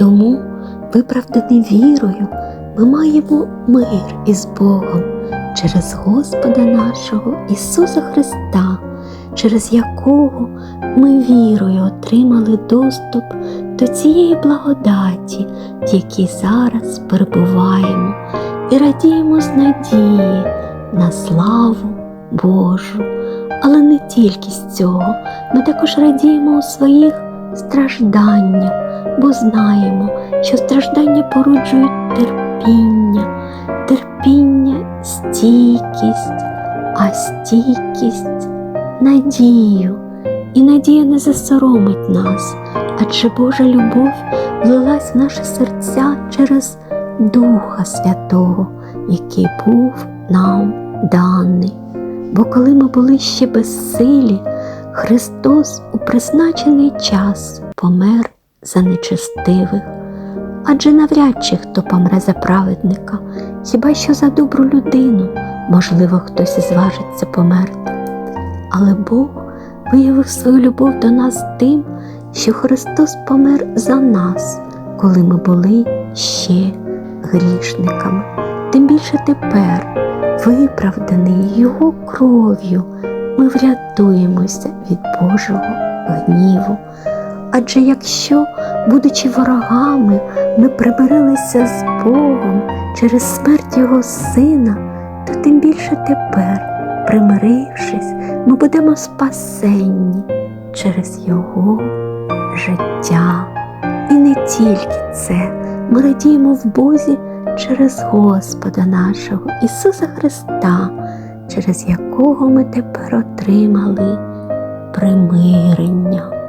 Тому, виправдані вірою, ми маємо мир із Богом через Господа нашого Ісуса Христа, через якого ми вірою отримали доступ до цієї благодаті, в якій зараз перебуваємо, і радіємо з надії на славу Божу. Але не тільки з цього, ми також радіємо у своїх стражданнях, бо знаємо, що страждання породжують терпіння, терпіння стійкість, а стійкість надію. І надія не засоромить нас, адже Божа любов влилась в наші серця через Духа Святого, який був нам даний. Бо коли ми були ще безсилі, Христос у призначений час помер за нечестивих. Адже навряд чи хто помре за праведника, хіба що за добру людину, можливо, хтось зважиться померти. Але Бог виявив свою любов до нас тим, що Христос помер за нас, коли ми були ще грішниками. Тим більше тепер, виправданий Його кров'ю, ми врятуємося від Божого гніву. Адже якщо, будучи ворогами, ми примирилися з Богом через смерть Його Сина, то тим більше тепер, примирившись, ми будемо спасенні через Його життя. І не тільки це, ми радіємо в Бозі через Господа нашого Ісуса Христа, через якого ми тепер отримали примирення.